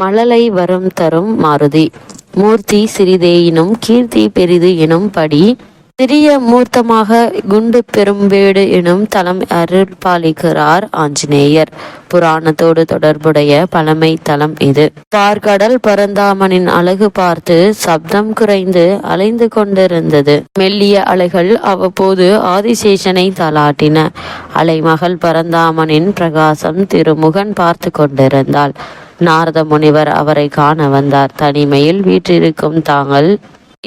மழலை வரம் தரும் மாருதி. மூர்த்தி சிறிதேயினும் கீர்த்தி பெரிது எனும் படி சிறிய மூர்த்தமாக குண்டு பெரும்பேடு எனும் தலம் அருள்பாலிக்கிறார் ஆஞ்சநேயர். புராணத்தோடு தொடர்புடைய பழமை தலம் இது. பார்கடல் பரந்தாமனின் அழகு பார்த்து சப்தம் குறைந்து அலைந்து கொண்டிருந்தது. மெல்லிய அலைகள் அவ்வப்போது ஆதிசேஷனை தலாட்டின அலைமகள் பரந்தாமனின் பிரகாசம் திருமுகன் பார்த்து கொண்டிருந்தாள். நாரத முனிவர் அவரை காண வந்தார். தனிமையில் வீற்றிருக்கும் தாங்கள்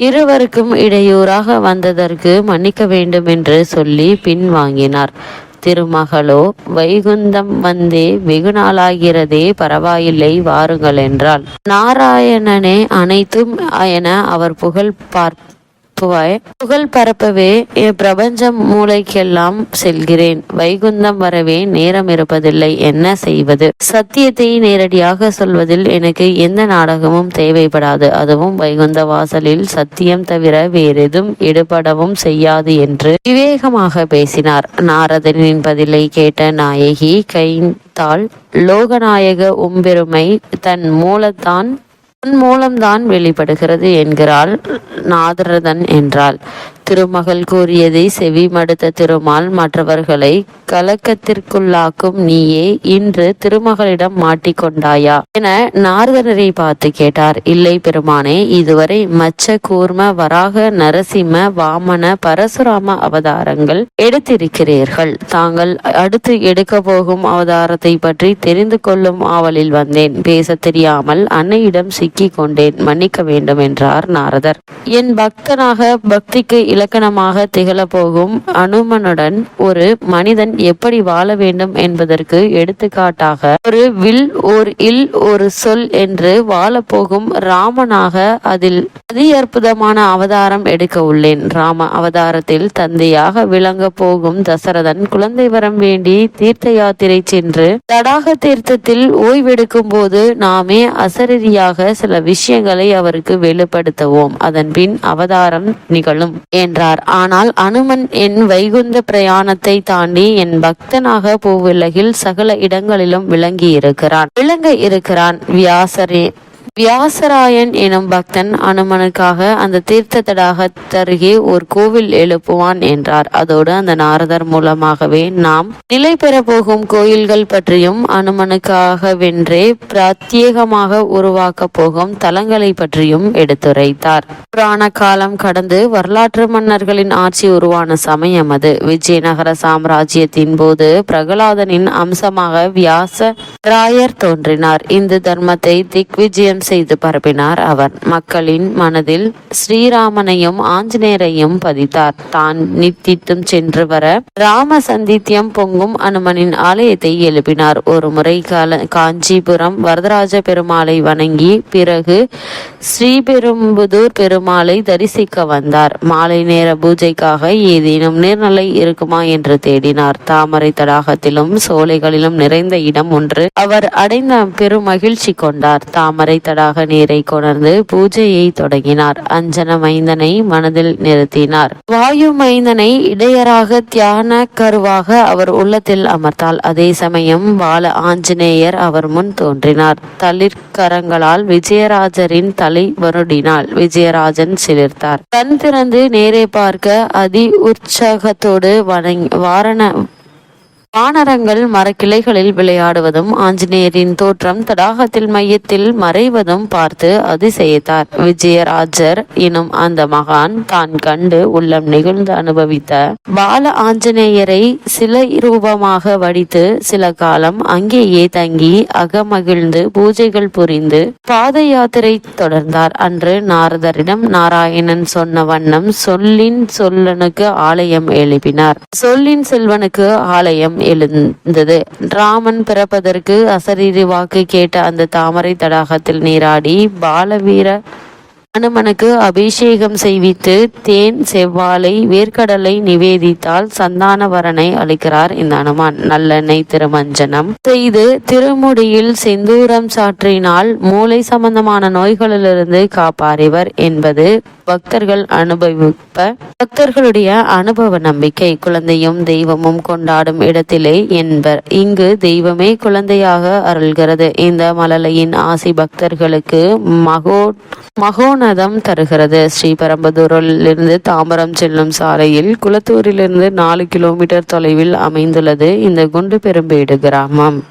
இருவருக்கும் இடையூறாக வந்ததற்கு மன்னிக்க வேண்டும் என்று சொல்லி பின்வாங்கினார். திருமகளோ வைகுந்தம் வந்தே வெகு நாளாகிறதே பரவாயில்லை வாருங்கள் என்றாள். நாராயணனே அனைத்தும் என அவர் புகழ் பரப்புவாய் புகழ் பரப்பவே பிரபஞ்சம் மூளைக்கெல்லாம் செல்கிறேன். வைகுந்தம் வரவே நேரம் இருப்பதில்லை. என்ன செய்வது? சத்தியத்தை நேரடியாக சொல்வதில் எனக்கு எந்த நாடகமும் தேவைப்படாது. அதுவும் வைகுந்த வாசலில் சத்தியம் தவிர வேறெதும் ஈடுபடவும் செய்யாது என்று விவேகமாக பேசினார். நாரதனின் பதிலை கேட்ட நாயகி கைந்தாள் லோகநாயக உம்பெருமை தன் மூலத்தான் உன் மூலம்தான் வெளிப்படுகிறது என்கிறாள் நாதரதன் என்றாள். திருமகள் கூறியதை செவி மடுத்த திருமால் மற்றவர்களை கலக்கத்திற்குள்ளாக்கும் நீயே இன்று திருமகளிடம் மாட்டிக்கொண்டாயா என நாரதனரை பார்த்து கேட்டார். இல்லை பெருமானே இதுவரை மச்ச கூர்ம வராக நரசிம்ம வாமன பரசுராம அவதாரங்கள் எடுத்திருக்கிறீர்கள். தாங்கள் அடுத்து எடுக்க போகும் அவதாரத்தை பற்றி தெரிந்து கொள்ளும் ஆவலில் வந்தேன். பேச தெரியாமல் அன்னையிடம் சிக்கி கொண்டேன். மன்னிக்க வேண்டும் என்றார் நாரதர். என் பக்தனாக பக்திக்கு இலக்கணமாக திகழப்போகும். அனுமனுடன் ஒரு மனிதன் எப்படி வாழ வேண்டும் என்பதற்கு எடுத்துக்காட்டாக ஒரு வில் ஓர் இல் ஒரு சொல் என்று வாழப்போகும் ராமனாக அதில் அதி அற்புதமான அவதாரம் எடுக்க உள்ளேன். ராம அவதாரத்தில் தந்தையாக விளங்க போகும் தசரதன் குழந்தை வரம் வேண்டி தீர்த்த யாத்திரை சென்று தடாக தீர்த்தத்தில் ஓய்வெடுக்கும் போது நாமே அசரீரியாக சில விஷயங்களை அவருக்கு வெளிப்படுத்துவோம். அதன் பின் அவதாரம் நிகழும். என்றார். ஆனால் அனுமன் என் வைகுந்த பிரயாணத்தை தாண்டி என் பக்தனாக பூவுலகில் சகல இடங்களிலும் விளங்கி இருக்கிறான் விளங்க இருக்கிறான் வியாசரே. வியாசராயன் எனும் பக்தன் அனுமனுக்காக அந்த தீர்த்த தடாகத்தருகே ஒரு கோவில் எழுப்புவான் என்றார். அதோடு அந்த நாரதர் மூலமாகவே நாம் நிலை பெற போகும் கோயில்கள் பற்றியும் அனுமனுக்காகவென்றே பிரத்யேகமாக உருவாக்க போகும் தலங்களை பற்றியும் எடுத்துரைத்தார். புராண காலம் கடந்து வரலாற்று மன்னர்களின் ஆட்சி உருவான சமயம் அது. விஜயநகர சாம்ராஜ்யத்தின் போது பிரகலாதனின் அம்சமாக வியாச ராயர் தோன்றினார். இந்து தர்மத்தை திக் விஜயம் செய்து பரப்பினார் அவர். மக்களின் மனதில் ஸ்ரீராமனையும் ஆஞ்சநேயரையும் பதித்தார். தான் நித்தித்தும் சென்று வர ராம சந்தித்தியம் பொங்கும் அனுமனின் ஆலயத்தை எழுப்பினார். ஒரு முறை கால காஞ்சிபுரம் வரதராஜ பெருமாளை வணங்கி பிறகு ஸ்ரீபெரும்புதூர் பெருமாளை தரிசிக்க வந்தார். மாலை நேர பூஜைக்காக ஏதேனும் நீர்நிலை இருக்குமா என்று தேடினார். தாமரை தடாகத்திலும் சோலைகளிலும் நிறைந்த இடம் ஒன்று. அவர் அடைந்த பெரும் மகிழ்ச்சி கொண்டார். தாமரை தடாக நீரை கொணர்ந்து பூஜையை தொடங்கினார். அஞ்சன மைந்தனை மனதில் நிறுத்தினார். வாயு மைந்தனை இடையராக தியான கருவாக அவர் உள்ளத்தில் அமர்த்தால் அதே சமயம் வாழ ஆஞ்சநேயர் அவர் முன் தோன்றினார். தளிர்கரங்களால் விஜயராஜரின் தலை வருடினாள். விஜயராஜன் சிலிர்த்தார். கண் திறந்து நேரே பார்க்க அதி உற்சாகத்தோடு வணங்கி வாரண வானரங்கள் மரக்கிளைகளில் விளையாடுவதும் ஆஞ்சநேயரின் தோற்றம் தடாகத்தில் மையத்தில் மறைவதும் பார்த்து அதிசயித்தார். விஜயராஜர் எனும் அந்த மகான் தான் கண்டு உள்ளம் நிகழ்ந்து அனுபவித்த பால ஆஞ்சநேயரை சில ரூபமாக வடித்து சில காலம் அங்கேயே தங்கி அகமகிழ்ந்து பூஜைகள் புரிந்து பாத யாத்திரை தொடர்ந்தார். அன்று நாரதரிடம் நாராயணன் சொன்ன வண்ணம் சொல்லின் சொல்லனுக்கு ஆலயம் எழுப்பினார். சொல்லின் செல்வனுக்கு ஆலயம் எழுந்தது. ராமன் பிறப்பதற்கு அசரீரி வாக்கு கேட்ட அந்த தாமரை தடாகத்தில் நீராடி பாலவீர அனுமனுக்கு அபிஷேகம் செய்வித்து தேன் செவ்வாழை வேர்க்கடலை நிவேதித்தால் சந்தானவரனை அளிக்கிறார் இந்த அனுமான். நல்லெண்ணெய் திருமஞ்சனம். செய்து திருமுடியில் செந்தூரம் சாற்றினால் மூளை சம்பந்தமான நோய்களிலிருந்து காப்பாறிவர் என்பது பக்தர்கள் அனுபவிப்ப பக்தர்களுடைய அனுபவ நம்பிக்கை குழந்தையும் தெய்வமும் கொண்டாடும் இடத்திலே என்பர். இங்கு தெய்வமே குழந்தையாக அருள்கிறது. இந்த மலலையின் ஆசி பக்தர்களுக்கு மகோ மகோனதம் தருகிறது. ஸ்ரீபரம்பதூரில் இருந்து தாம்பரம் செல்லும் சாலையில் குளத்தூரிலிருந்து நாலு கிலோமீட்டர் தொலைவில் அமைந்துள்ளது. இந்த குண்டு பெரும்பேடு கிராமம்.